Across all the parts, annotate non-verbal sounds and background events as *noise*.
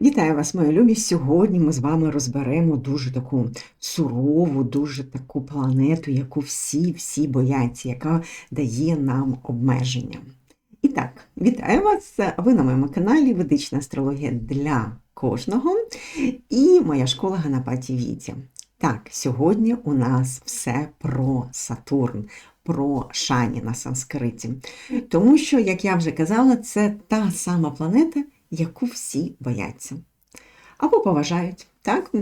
Вітаю вас, мої любі! Сьогодні ми з вами розберемо дуже таку сурову, дуже таку планету, яку всі-всі бояться, яка дає нам обмеження. І так, вітаю вас! Ви на моєму каналі Ведична астрологія для кожного і моя школа Ганапаті Віті. Так, сьогодні у нас все про Сатурн, про Шані на санскриті. Тому що, як я вже казала, це та сама планета яку всі бояться або поважають, так?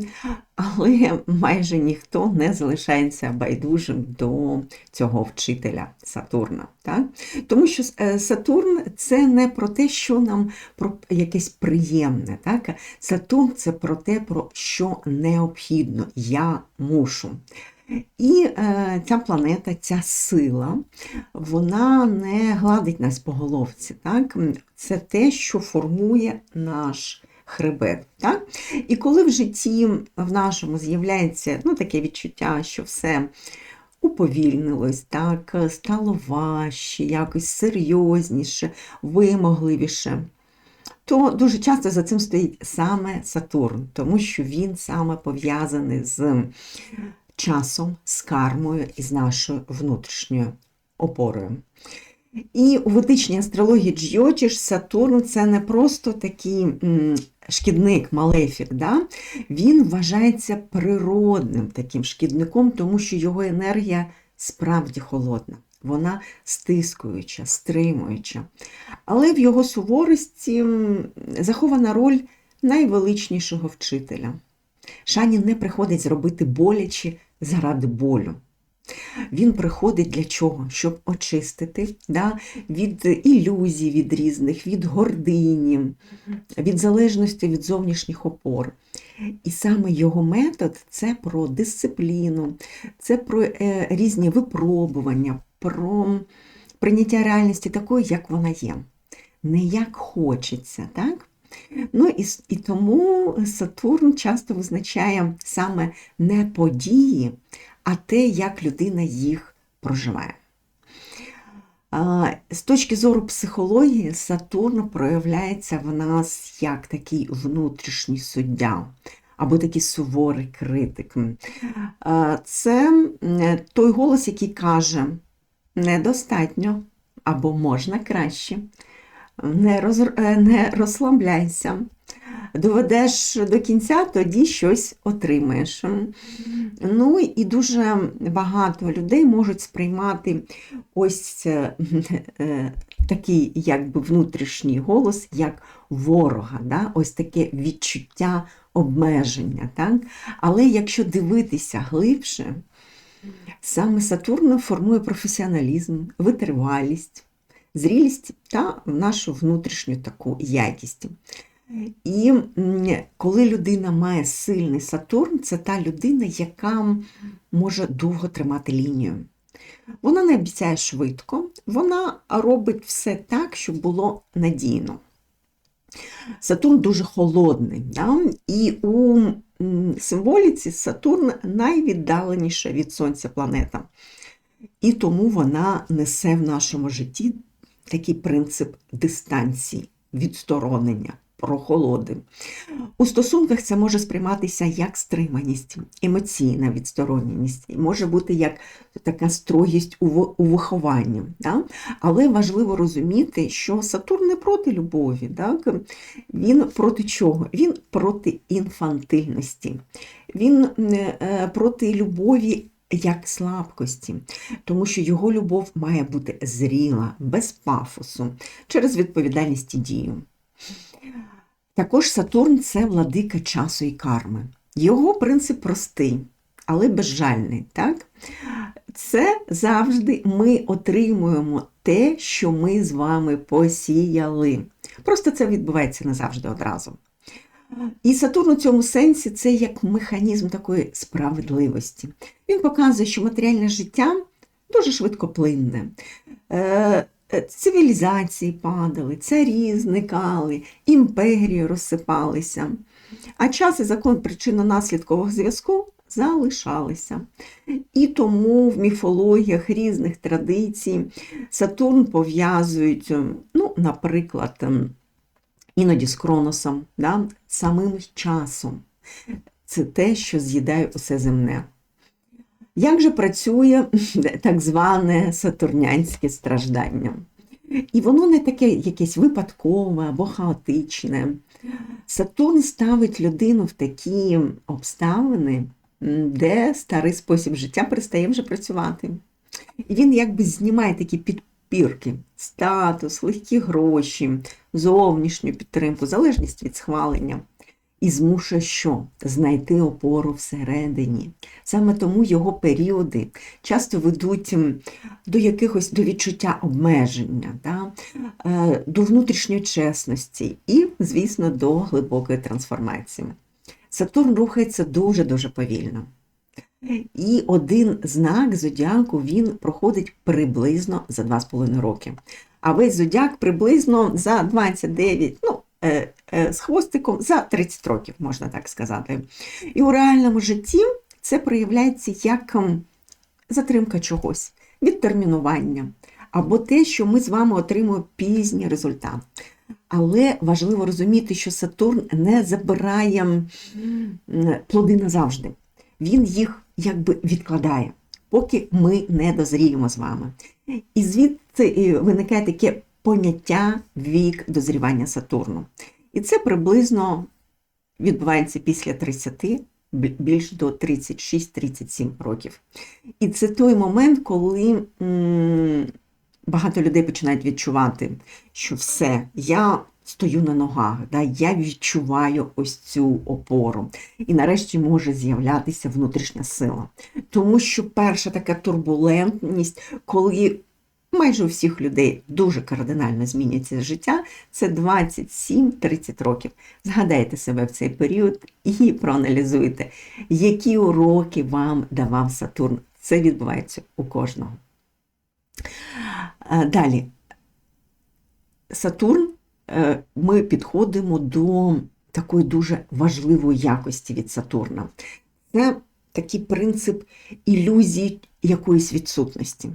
але майже ніхто не залишається байдужим до цього вчителя Сатурна. Так? Тому що е, Сатурн це не про те, що нам про якесь приємне. Так? Сатурн це про те, про що необхідно, я мушу. І е, ця планета, ця сила, вона не гладить нас по головці. Так? Це те, що формує наш хребет. Так? І коли в житті в нашому з'являється ну, таке відчуття, що все уповільнилось, так, стало важче, якось серйозніше, вимогливіше. То дуже часто за цим стоїть саме Сатурн, тому що він саме пов'язаний з часом, з кармою і з нашою внутрішньою опорою. І у ведичній астрології Джйотіш Сатурн це не просто такий шкідник, малефік. Да? Він вважається природним таким шкідником, тому що його енергія справді холодна. Вона стискуюча, стримуюча. Але в його суворості захована роль найвеличнішого вчителя. Шані не приходить зробити боляче заради болю. Він приходить для чого? Щоб очистити да, від ілюзій, від різних, від гордині, від залежності від зовнішніх опор. І саме його метод це про дисципліну, це про е, різні випробування, про прийняття реальності такої, як вона є. Не як хочеться. так? Ну І і тому Сатурн часто визначає саме не події, а те, як людина їх проживає. З точки зору психології, Сатурн проявляється в нас як такий внутрішній суддя або такий суворий критик. Це той голос, який каже, недостатньо або можна краще не роз, е, не розслабляйся. Доведеш до кінця, тоді щось отримаєш. Ну і дуже багато людей можуть сприймати ось е, е, такий якби внутрішній голос, як ворога, да? ось таке відчуття обмеження. Так? Але якщо дивитися глибше, саме Сатурн формує професіоналізм, витривалість зрілість та нашу внутрішню таку якість. І коли людина має сильний Сатурн, це та людина, яка може довго тримати лінію. Вона не обіцяє швидко, вона робить все так, щоб було надійно. Сатурн дуже холодний, да? і у символіці Сатурн найвіддаленіша від Сонця планета. І тому вона несе в нашому житті такий принцип дистанції, відсторонення, прохолоди. У стосунках це може сприйматися як стриманість, емоційна відстороненість, може бути як така строгість у вихованні. Да? Але важливо розуміти, що Сатурн не проти любові, так? він проти чого? Він проти інфантильності, він е, проти любові як слабкості, тому що його любов має бути зріла, без пафосу, через відповідальність і дію. Також Сатурн це владика часу і карми. Його принцип простий, але безжальний. Так? Це завжди ми отримуємо те, що ми з вами посіяли. Просто це відбувається не завжди одразу. І Сатурн у цьому сенсі це як механізм такої справедливості. Він показує, що матеріальне життя дуже швидкоплинне. Е, е, цивілізації падали, царі зникали, імперії розсипалися, а час і закон причинно-наслідкового зв'язку залишалися. І тому в міфологіях різних традицій Сатурн пов'язують, ну, наприклад, іноді з Кроносом, да? самим часом. Це те, що з'їдає усе земне. Як же працює так зване сатурнянське страждання? І воно не таке якесь випадкове або хаотичне. Сатурн ставить людину в такі обставини, де старий спосіб життя перестає вже працювати. І він якби знімає такі підпірки, статус, легкі гроші, зовнішню підтримку, залежність від схвалення. І змушує що? Знайти опору всередині. Саме тому його періоди часто ведуть до якихось до відчуття обмеження, да? Е, до внутрішньої чесності і, звісно, до глибокої трансформації. Сатурн рухається дуже-дуже повільно. І один знак зодіаку він проходить приблизно за 2,5 роки. А весь зодіак приблизно за 29, ну, е, е, з хвостиком за 30 років, можна так сказати. І у реальному житті це проявляється як затримка чогось, відтермінування, або те, що ми з вами отримуємо пізній результат. Але важливо розуміти, що Сатурн не забирає плоди назавжди. Він їх якби відкладає, поки ми не дозріємо з вами. І звідти виникає таке поняття вік дозрівання Сатурну. І це приблизно відбувається після 30, більш до 36-37 років. І це той момент, коли м багато людей починають відчувати, що все, я стою на ногах, да, я відчуваю ось цю опору. І нарешті може з'являтися внутрішня сила. Тому що перша така турбулентність, коли майже у всіх людей дуже кардинально змінюється життя, це 27-30 років. Згадайте себе в цей період і проаналізуйте, які уроки вам давав Сатурн. Це відбувається у кожного. Е, далі. Сатурн ми підходимо до такої дуже важливої якості від Сатурна. Це такий принцип ілюзії якоїсь відсутності.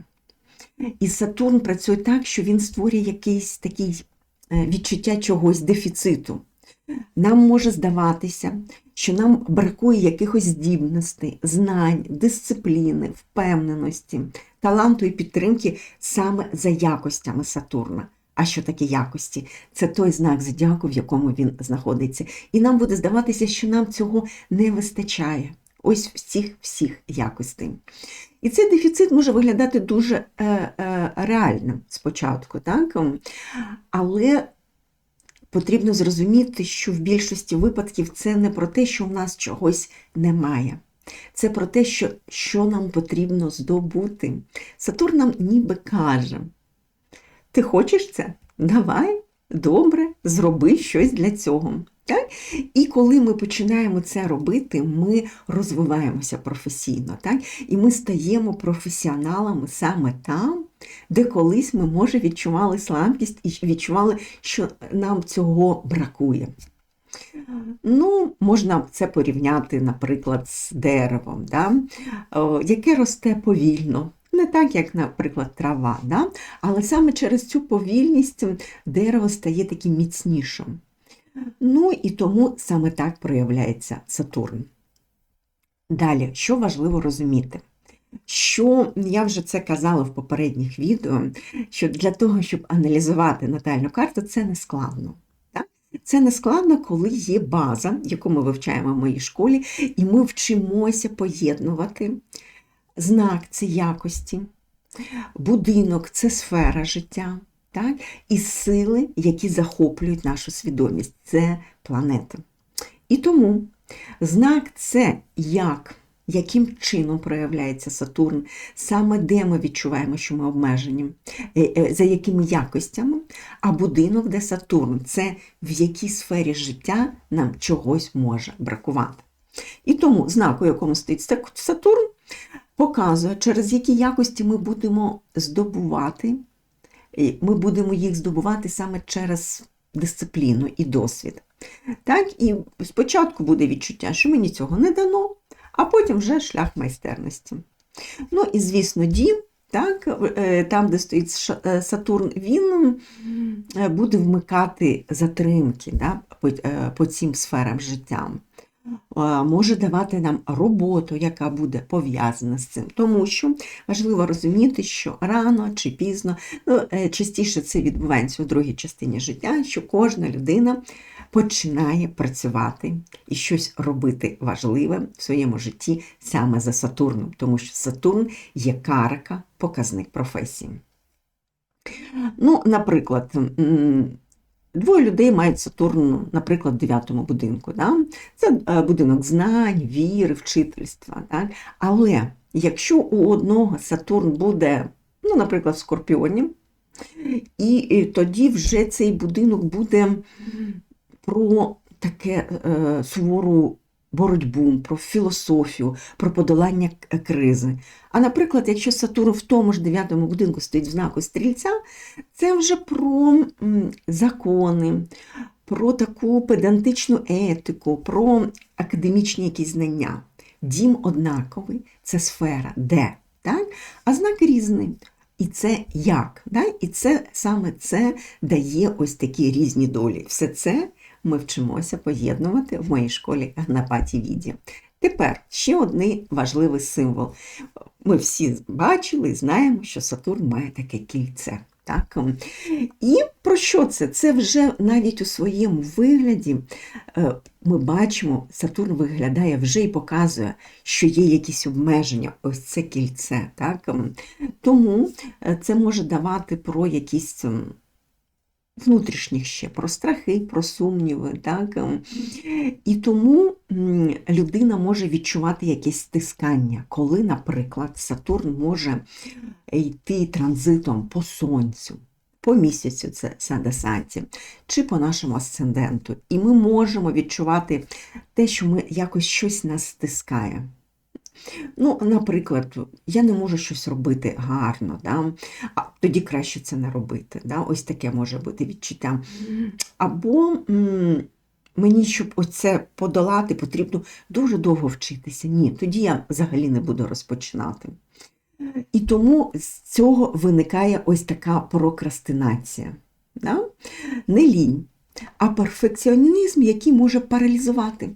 І Сатурн працює так, що він створює якийсь такий е, відчуття чогось дефіциту. Нам може здаватися, що нам бракує якихось здібностей, знань, дисципліни, впевненості, таланту і підтримки саме за якостями Сатурна. А що таке якості? Це той знак зодіаку, в якому він знаходиться. І нам буде здаватися, що нам цього не вистачає. Ось всіх всіх якостей. І цей дефіцит може виглядати дуже е, е, реальним спочатку, так? але потрібно зрозуміти, що в більшості випадків це не про те, що в нас чогось немає. Це про те, що, що нам потрібно здобути. Сатурн нам ніби каже. Ти хочеш це? Давай, добре, зроби щось для цього. Так? І коли ми починаємо це робити, ми розвиваємося професійно. Так? І ми стаємо професіоналами саме там, де колись ми, може, відчували слабкість і відчували, що нам цього бракує. Ну, Можна це порівняти, наприклад, з деревом, да? яке росте повільно. Не так, як, наприклад, трава, да? але саме через цю повільність дерево стає таким міцнішим. Ну і тому саме так проявляється Сатурн. Далі, що важливо розуміти? Що я вже це казала в попередніх відео, що для того, щоб аналізувати натальну карту, це не складно. Так? Це не складно, коли є база, яку ми вивчаємо в моїй школі, і ми вчимося поєднувати знак це якості, будинок це сфера життя, так? і сили, які захоплюють нашу свідомість, це планета. І тому знак це як. Яким чином проявляється Сатурн, саме де ми відчуваємо, що ми обмежені, е, е, за якими якостями, а будинок, де Сатурн це в якій сфері життя нам чогось може бракувати. І тому знак, у якому стоїть Сатурн, показує, через які якості ми будемо здобувати, ми будемо їх здобувати саме через дисципліну і досвід. Так, І спочатку буде відчуття, що мені цього не дано, а потім вже шлях майстерності. Ну і, звісно, дім Так, е, там, де стоїть е, Сатурн, він е, буде вмикати затримки да, по, по цим сферам життя. Може давати нам роботу, яка буде пов'язана з цим. Тому що важливо розуміти, що рано чи пізно, ну, е, частіше це відбувається у другій частині життя, що кожна людина починає працювати і щось робити важливе в своєму житті саме за Сатурном, тому що Сатурн є карка, показник професії. Ну, наприклад, двоє людей мають Сатурн, наприклад, в дев'ятому будинку. Да? Це е, будинок знань, віри, вчительства. Да? Але якщо у одного Сатурн буде, ну, наприклад, в Скорпіоні, і, і тоді вже цей будинок буде про таке е, сувору боротьбу, про філософію, про подолання кризи. А наприклад, якщо Сатурн в тому ж дев'ятому будинку стоїть в знаку стрільця, це вже про закони, про таку педантичну етику, про академічні якісь знання. Дім однаковий це сфера, де, так? а знак різний. І це як? Да? І це саме це дає ось такі різні долі. Все це ми вчимося поєднувати в моїй школі Гнапаті Віді. Тепер ще один важливий символ. Ми всі бачили і знаємо, що Сатурн має таке кільце. Так? І про що це? Це вже навіть у своєму вигляді е, ми бачимо, Сатурн виглядає вже і показує, що є якісь обмеження, ось це кільце. Так? Тому е, це може давати про якісь внутрішніх ще, про страхи, про сумніви. Так? ем. І тому людина може відчувати якесь стискання, коли, наприклад, Сатурн може йти транзитом по сонцю. По місяцю це Садасаті, чи по нашому асценденту. І ми можемо відчувати те, що ми якось щось нас стискає. Ну, наприклад, я не можу щось робити гарно, да? а тоді краще це не робити. Да? Ось таке може бути відчуття. Або м, мені, щоб оце подолати, потрібно дуже довго вчитися. Ні, тоді я взагалі не буду розпочинати. І тому з цього виникає ось така прокрастинація. Да? Не лінь, а перфекціонізм, який може паралізувати.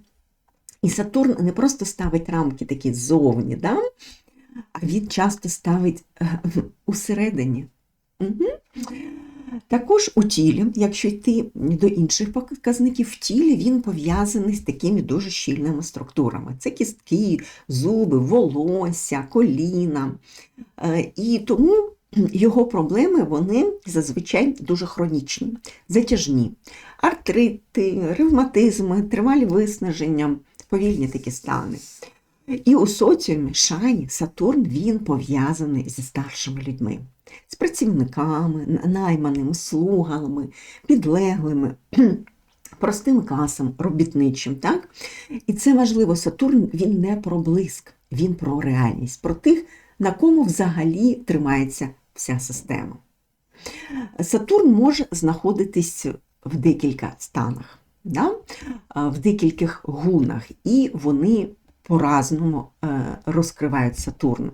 І Сатурн не просто ставить рамки такі ззовні, да? а він часто ставить е, усередині. Угу. Також у тілі, якщо йти до інших показників, в тілі він пов'язаний з такими дуже щільними структурами. Це кістки, зуби, волосся, коліна. Е, І тому його проблеми вони зазвичай дуже хронічні, затяжні. Артрити, ревматизми, тривалі виснаження, повільні такі стани. І у соціумі Шані Сатурн він пов'язаний зі старшими людьми, з працівниками, найманими, слугами, підлеглими, *clears throat* простим класом, робітничим. Так? І це важливо, Сатурн він не про блиск, він про реальність, про тих, на кому взагалі тримається вся система. Сатурн може знаходитись в декілька станах, да? в декількох гунах, і вони по-разному е, розкривають Сатурн.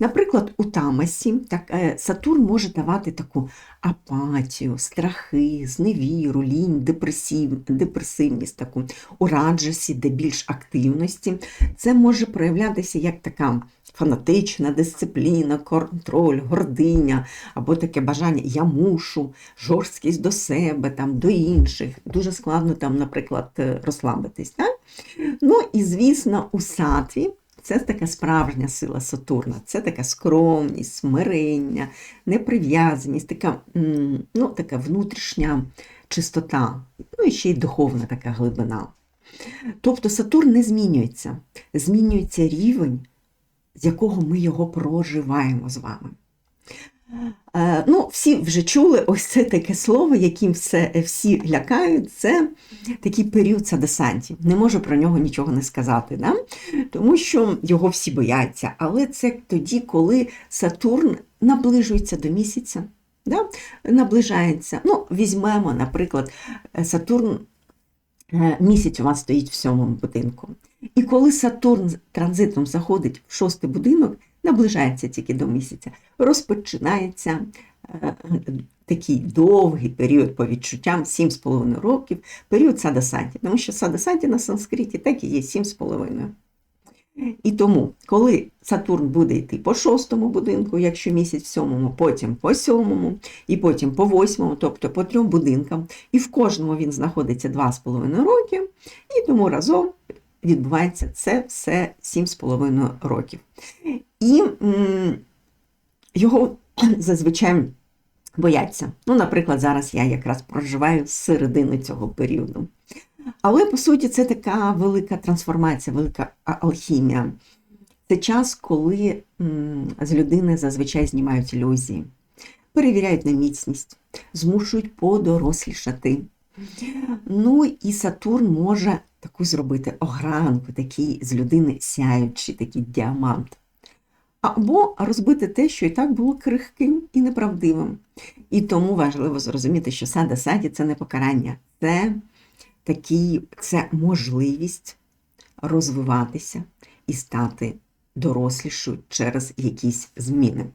Наприклад, у Тамасі так, е, Сатурн може давати таку апатію, страхи, зневіру, лінь, депресів, депресивність, таку у раджасі, де більш активності. Це може проявлятися як така фанатична дисципліна, контроль, гординя, або таке бажання я мушу, жорсткість до себе, там, до інших. Дуже складно, там, наприклад, е, розслабитись. Так? Ну і, звісно, у сатві це така справжня сила Сатурна, це така скромність, смирення, неприв'язаність, така, ну, така внутрішня чистота, ну і ще й духовна така глибина. Тобто Сатурн не змінюється, змінюється рівень, з якого ми його проживаємо з вами. Е, Ну, Всі вже чули ось це таке слово, яким все, всі лякають, це такий період садесантів. Не можу про нього нічого не сказати, да? тому що його всі бояться. Але це тоді, коли Сатурн наближується до місяця. Да? Наближається. Ну, Візьмемо, наприклад, Сатурн е, місяць у вас стоїть в сьомому будинку. І коли Сатурн транзитом заходить в шостий будинок, наближається тільки до місяця, розпочинається е, такий довгий період по відчуттям 7,5 років, період садасаті, тому що садасаті на санскриті так і є 7,5. І тому, коли Сатурн буде йти по шостому будинку, якщо місяць в сьомому, потім по сьомому, і потім по восьмому, тобто по трьом будинкам, і в кожному він знаходиться 2,5 роки, і тому разом відбувається це все 7,5 років. І його *clears throat* зазвичай бояться. Ну, наприклад, зараз я якраз проживаю з середини цього періоду. Але по суті це така велика трансформація, велика алхімія. Це час, коли з людини зазвичай знімають ілюзії, перевіряють на міцність, змушують подорослішати. Ну і Сатурн може таку зробити огранку, такий з людини сяючий, такий діамант. Або розбити те, що і так було крихким і неправдивим. І тому важливо зрозуміти, що сада саді це не покарання, це такий, це можливість розвиватися і стати дорослішою через якісь зміни.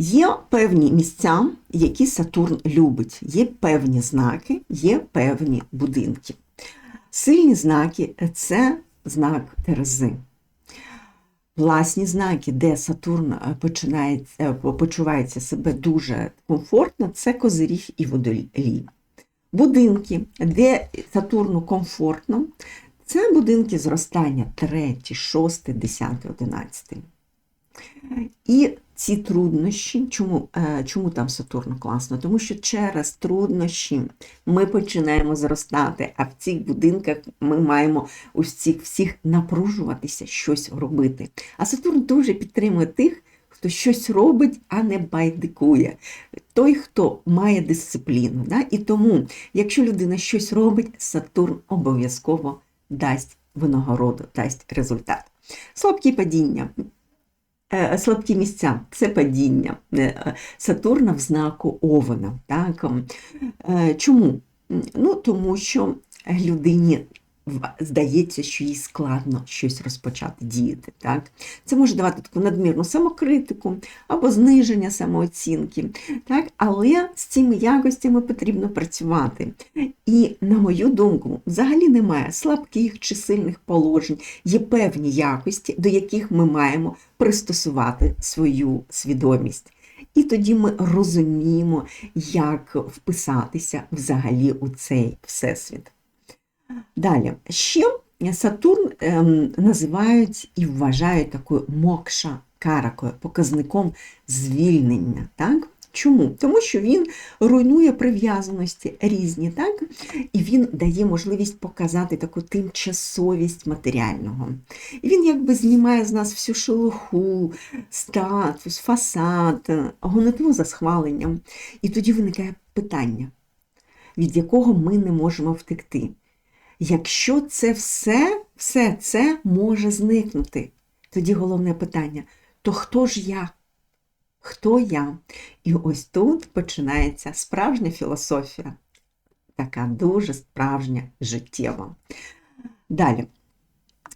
Є певні місця, які Сатурн любить, є певні знаки, є певні будинки. Сильні знаки це знак Терези. Власні знаки, де Сатурн починається, почувається себе дуже комфортно, це Козиріг і Водолій. Будинки, де Сатурну комфортно, це будинки зростання 3, 6, 10, 11. І ці труднощі, чому е, чому там Сатурн класно? Тому що через труднощі ми починаємо зростати, а в цих будинках ми маємо у всіх всіх напружуватися, щось робити. А Сатурн дуже підтримує тих, хто щось робить, а не байдикує. Той, хто має дисципліну. Да? І тому, якщо людина щось робить, Сатурн обов'язково дасть винагороду, дасть результат. Слабкі падіння. Е, слабкі місця це падіння е, Сатурна в знаку Овена. Так? Е, чому? Ну, Тому що людині здається, що їй складно щось розпочати діяти. Так? Це може давати таку надмірну самокритику або зниження самооцінки. Так? Але з цими якостями потрібно працювати. І, на мою думку, взагалі немає слабких чи сильних положень, є певні якості, до яких ми маємо пристосувати свою свідомість. І тоді ми розуміємо, як вписатися взагалі у цей всесвіт. Далі, ще Сатурн називають і вважають такою мокша каракою, показником звільнення. Так? Чому? Тому що він руйнує прив'язаності різні, так? і він дає можливість показати таку тимчасовість матеріального. І він якби знімає з нас всю шелуху, статус, фасад, гонитву за схваленням. І тоді виникає питання, від якого ми не можемо втекти. Якщо це все, все це може зникнути, тоді головне питання: то хто ж я? Хто я? І ось тут починається справжня філософія, така дуже справжня життєва. Далі.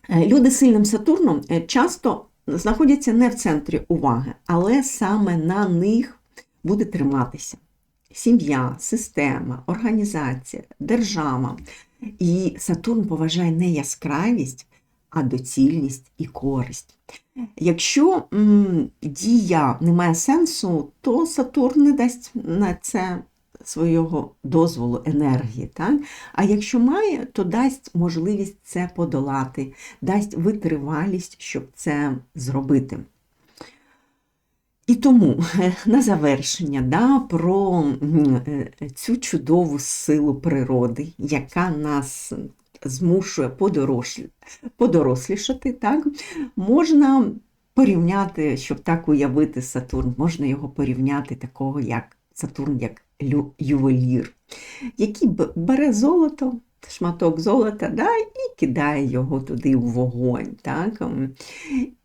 Е, люди з сильним Сатурном е, часто знаходяться не в центрі уваги, але саме на них буде триматися сім'я, система, організація, держава. І Сатурн поважає не яскравість, а доцільність і користь. Якщо м, дія не має сенсу, то Сатурн не дасть на це свого дозволу енергії. Так? А якщо має, то дасть можливість це подолати, дасть витривалість, щоб це зробити. І тому на завершення да, про е, цю чудову силу природи, яка нас змушує подорослішати, так, можна порівняти, щоб так уявити Сатурн, можна його порівняти такого, як Сатурн, як ювелір, який бере золото, шматок золота да, і кидає його туди в вогонь. Так?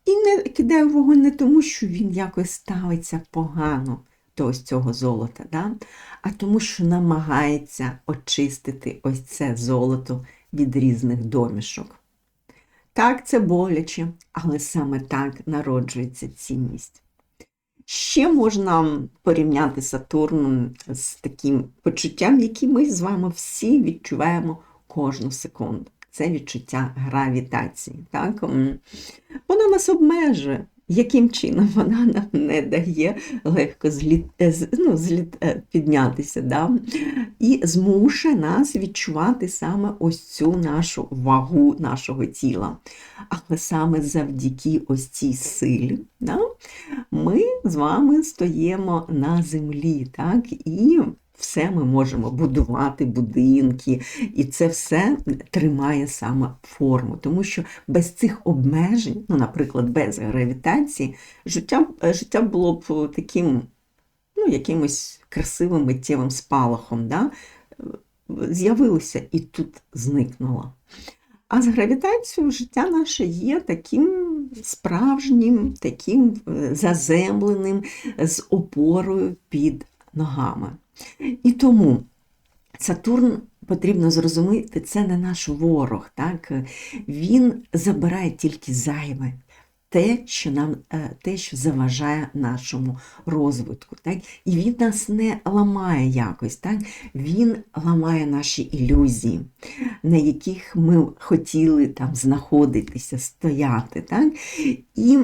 І не кидає в вогонь не тому, що він якось ставиться погано до ось цього золота, да? а тому, що намагається очистити ось це золото від різних домішок. Так, це боляче, але саме так народжується цінність. Ще можна порівняти Сатурн з таким почуттям, яке ми з вами всі відчуваємо кожну секунду. Це відчуття гравітації. Так? Вона нас обмежує. Яким чином вона нам не дає легко зліт, ну, зліт, піднятися, да? і змушує нас відчувати саме ось цю нашу вагу нашого тіла. Але саме завдяки ось цій силі да? ми з вами стоїмо на землі. так? І все ми можемо будувати будинки, і це все тримає саме форму. Тому що без цих обмежень, ну, наприклад, без гравітації, життя життя було б таким ну, якимось красивим миттєвим спалахом. Да? З'явилося і тут зникнуло. А з гравітацією життя наше є таким справжнім, таким е, заземленим, з опорою під ногами. І тому Сатурн потрібно зрозуміти, це не наш ворог. Так? Він забирає тільки зайве. Те, що нам, е, те, що заважає нашому розвитку. Так? І він нас не ламає якось, так? він ламає наші ілюзії, на яких ми хотіли там знаходитися, стояти. Так? І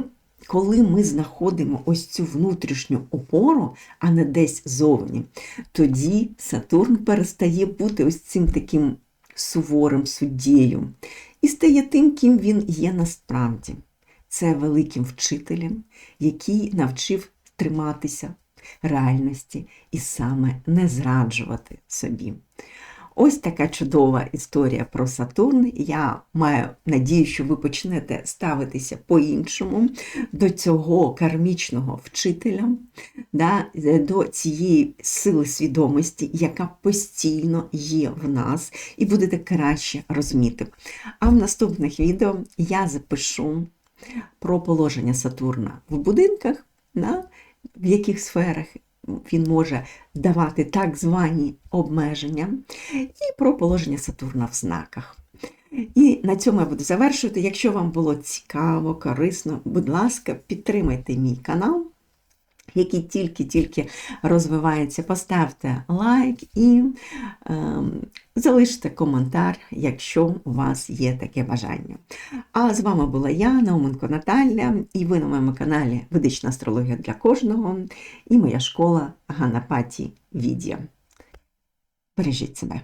коли ми знаходимо ось цю внутрішню опору, а не десь зовні, тоді Сатурн перестає бути ось цим таким суворим суддєю і стає тим, ким він є насправді. Це великим вчителем, який навчив триматися реальності і саме не зраджувати собі. Ось така чудова історія про Сатурн. Я маю надію, що ви почнете ставитися по-іншому до цього кармічного вчителя, да, до цієї сили свідомості, яка постійно є в нас, і будете краще розуміти. А в наступних відео я запишу про положення Сатурна в будинках, да, в яких сферах він може давати так звані обмеження, і про положення Сатурна в знаках. І на цьому я буду завершувати. Якщо вам було цікаво, корисно, будь ласка, підтримайте мій канал який тільки-тільки розвивається, поставте лайк і е, залиште коментар, якщо у вас є таке бажання. А з вами була я, Науменко Наталя, і ви на моєму каналі Ведична астрологія для кожного і моя школа Ганапаті Відія. Бережіть себе.